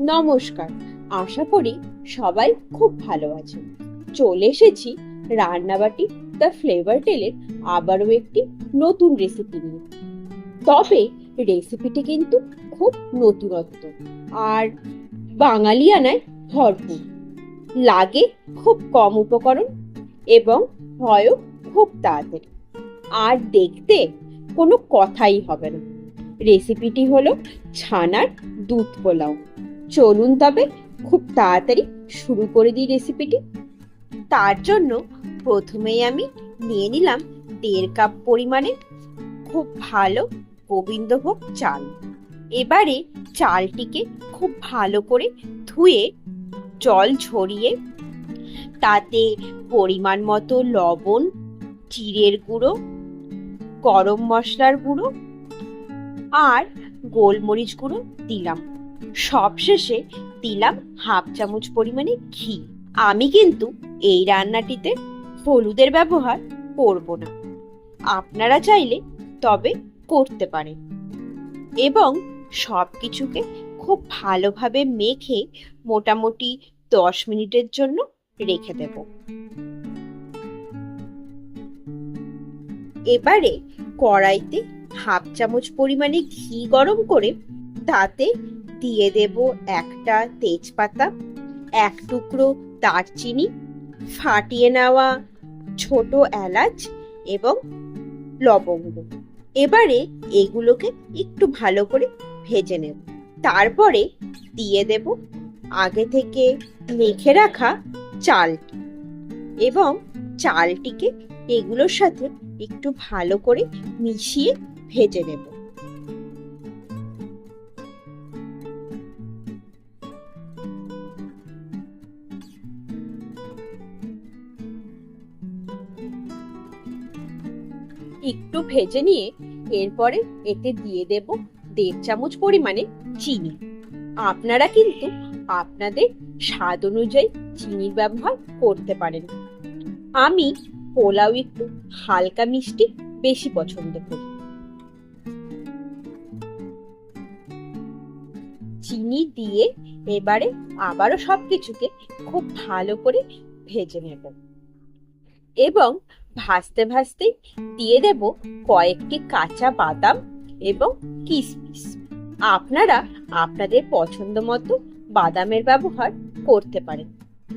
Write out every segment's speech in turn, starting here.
নমস্কার। আশা করি সবাই খুব ভালো আছেন চলে এসেছি রান্নাবাটি দ্য ফ্লেভার টেলের আবারও একটি নতুন রেসিপি নিয়ে। তবে রেসিপিটি কিন্তু খুব নতুনত্ব আর বাঙালিয়ানায় ভরপুর। লাগে খুব কম উপকরণ এবং হয়ও খুব তাড়াতাড়ি। আর দেখতে কোনো কথাই হবে না। রেসিপিটি হলো ছানার দুধ পোলাও। চলুন তবে খুব তাড়াতাড়ি শুরু করে দিই রেসিপিটি তার জন্য প্রথমেই আমি নিয়ে নিলাম দেড় কাপ পরিমাণে খুব ভালো গোবিন্দভোগ চাল। এবারে চালটিকে খুব ভালো করে ধুয়ে জল ঝরিয়ে তাতে পরিমাণ মতো লবণ, জিরের গুঁড়ো, গরম মশলার গুঁড়ো আর গোলমরিচ গুঁড়ো দিলাম। সবশেষে দিলাম হাফ চামচ পরিমাণে ঘি। আমি কিন্তু এই রান্নাটিতে হলুদের ব্যবহার করব না। আপনারা চাইলে তবে করতে পারেন। এবং সব কিছুকে খুব ভালোভাবে মেখে মোটামুটি দশ মিনিটের জন্য রেখে দেব। এবারে কড়াইতে হাফ চামচ পরিমাণে ঘি গরম করে তাতে দিয়ে দেব একটা তেজপাতা, এক টুকরো দারচিনি, ফাটিয়ে নেওয়া ছোট এলাচ এবং লবঙ্গ। এবারে এগুলোকে একটু ভালো করে ভেজে নেব। তারপরে দিয়ে দেব আগে থেকে মেখে রাখা চালটি এবং চালটিকে এগুলোর সাথে একটু ভালো করে মিশিয়ে ভেজে নেব। একটু ভেজে নিয়ে এরপরে এতে দিয়ে দেব দেড় চামচ পরিমাণে চিনি। আপনারা কিন্তু আপনাদের স্বাদ অনুযায়ী চিনির ব্যবহার করতে পারেন। আমি পোলাও একটু হালকা মিষ্টি বেশি পছন্দ করি। চিনি দিয়ে এবারে আবারও সবকিছুকে খুব ভালো করে ভেজে নেব। এবং ভাজতে ভাজতে দিয়ে দেব কয়েকটি কাঁচা বাদাম এবং কিশমিশ আপনারা আপনাদের পছন্দ মতো বাদামের ব্যবহার করতে পারেন।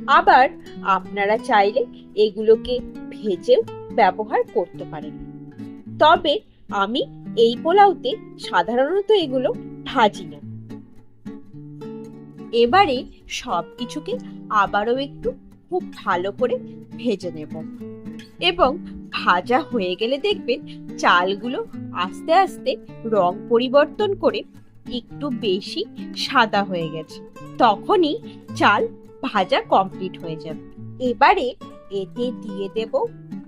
আবার আপনারা চাইলে এগুলোকে ভেজেও ব্যবহার করতে পারেন। তবে আমি এই পোলাওতে সাধারণত এগুলো ভাজি না। এবারে সব কিছুকে আবারও একটু খুব ভালো করে ভেজে নেব। এবং ভাজা হয়ে গেলে দেখবেন চালগুলো আস্তে আস্তে রং পরিবর্তন করে একটু বেশি সাদা হয়ে গেছে। তখনই চাল ভাজা কমপ্লিট হয়ে যাবে। এবারে এতে দিয়ে দেব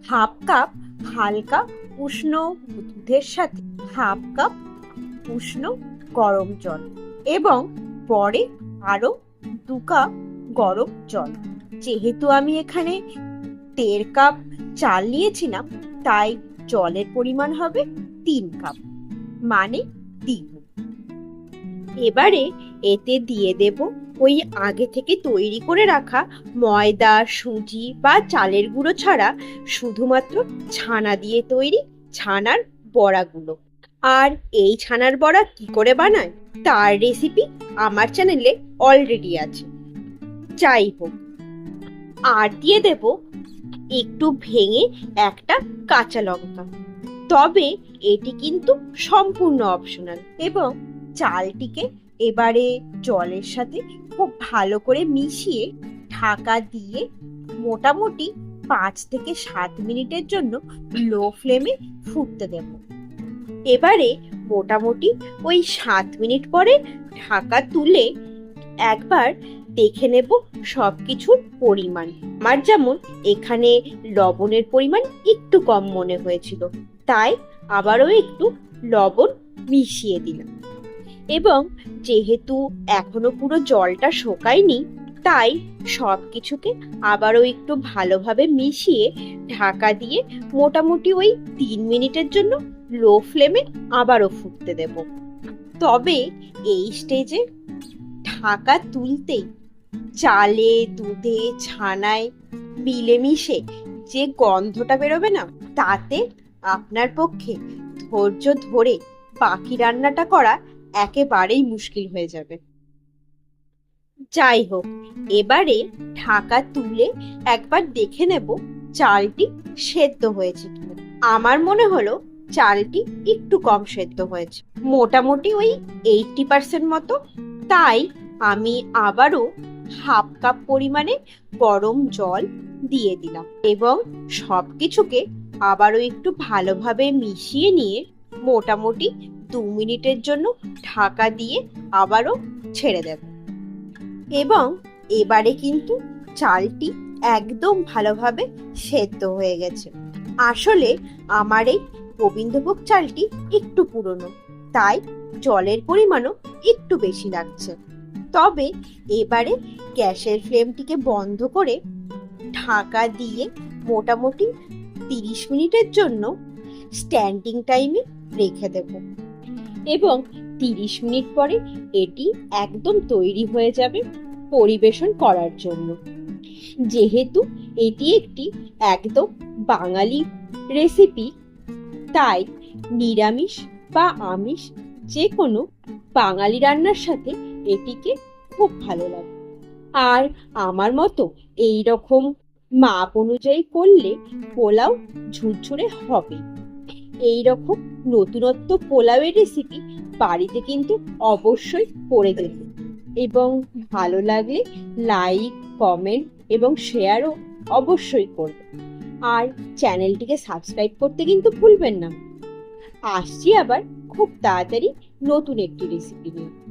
হাফ কাপ হালকা উষ্ণ দুধের সাথে হাফ কাপ উষ্ণ গরম জল এবং পরে আরও দু কাপ গরম জল। যেহেতু আমি এখানে দেড় কাপ চাল নিয়েছিলাম, তাই জলের পরিমাণ হবে তিন কাপ মানে দ্বিগুণ। এবারে এতে দিয়ে দেব ওই আগে থেকে তৈরি করে রাখা ময়দা, সুজি বা চালের গুঁড়ো ছাড়া শুধুমাত্র ছানা দিয়ে তৈরি ছানার বড়াগুলো। আর এই ছানার বড়া কি করে বানায়? তার রেসিপি আমার চ্যানেলে অলরেডি আছে। যাই হোক, আর দিয়ে দেব একটু ভেঙে একটা কাঁচা লঙ্কা। তবে এটি কিন্তু সম্পূর্ণ অপশনাল এবং চালটিকে এবারে জলের সাথে খুব ভালো করে মিশিয়ে ঢাকা দিয়ে মোটামুটি পাঁচ থেকে সাত মিনিটের জন্য লো ফ্লেমে ফুটতে দেব। এবারে মোটামুটি ওই সাত মিনিট পরে ঢাকা তুলে একবার দেখে নেব সব কিছুর পরিমাণ। আমার যেমন এখানে লবণের পরিমাণ একটু কম মনে হয়েছিল, তাই আবারও একটু লবণ মিশিয়ে দিলাম। এবং যেহেতু এখনও পুরো জলটা শোকায়নি, তাই সব কিছুকে আবারও একটু ভালোভাবে মিশিয়ে ঢাকা দিয়ে মোটামুটি ওই তিন মিনিটের জন্য লো ফ্লেমে আবারও ফুটতে দেব। তবে এই স্টেজে ঢাকা তুলতেই চালে, দুধে, ছানায় মিলেমিশে যে গন্ধটা বেরোবে না, তাতে আপনার পক্ষে ধৈর্য ধরে পাখি রান্নাটা করা একেবারেই মুশকিল হয়ে যাবে। যাই হোক এবারে ঢাকা তুলে একবার দেখে নেব চালটি সেদ্ধ হয়েছে আমার মনে হলো চালটি একটু কম সেদ্ধ হয়েছে। মোটামুটি ওই এইটটি পার্সেন্ট মতো। তাই আমি আবারও হাফ কাপ পরিমাণে গরম জল দিয়ে দিলাম এবং সব কিছুকে আবারও একটু ভালোভাবে মিশিয়ে নিয়ে মোটামুটি দু মিনিটের জন্য ঢাকা দিয়ে আবারও ছেড়ে দেব। এবং এবারে কিন্তু চালটি একদম ভালোভাবে সেদ্ধ হয়ে গেছে। আসলে আমার এই গোবিন্দভোগ চালটি একটু পুরনো, তাই জলের পরিমাণও একটু বেশি লাগছে। তবে এবারে গ্যাসের ফ্লেমটিকে বন্ধ করে ঢাকা দিয়ে মোটামুটি তিরিশ মিনিটের জন্য স্ট্যান্ডিং টাইমে রেখে দেব। এবং তিরিশ মিনিট পরে এটি একদম তৈরি হয়ে যাবে পরিবেশন করার জন্য। যেহেতু এটি একটি একদম বাঙালি রেসিপি তাই নিরামিষ বা আমিষ যে কোনো বাঙালি রান্নার সাথে এটিকে খুব ভালো লাগে। আর আমার মতো এই রকম মাপ অনুযায়ী করলে পোলাও ঝুরঝুরে হবে। এই রকম নতুনত্ব পোলাওয়ের রেসিপি বাড়িতে কিন্তু অবশ্যই করে দেবে এবং ভালো লাগলে লাইক কমেন্ট এবং শেয়ারও অবশ্যই করবে। আর চ্যানেলটিকে সাবস্ক্রাইব করতে কিন্তু ভুলবেন না। আসছি আবার খুব তাড়াতাড়ি নতুন একটি রেসিপি নিয়ে।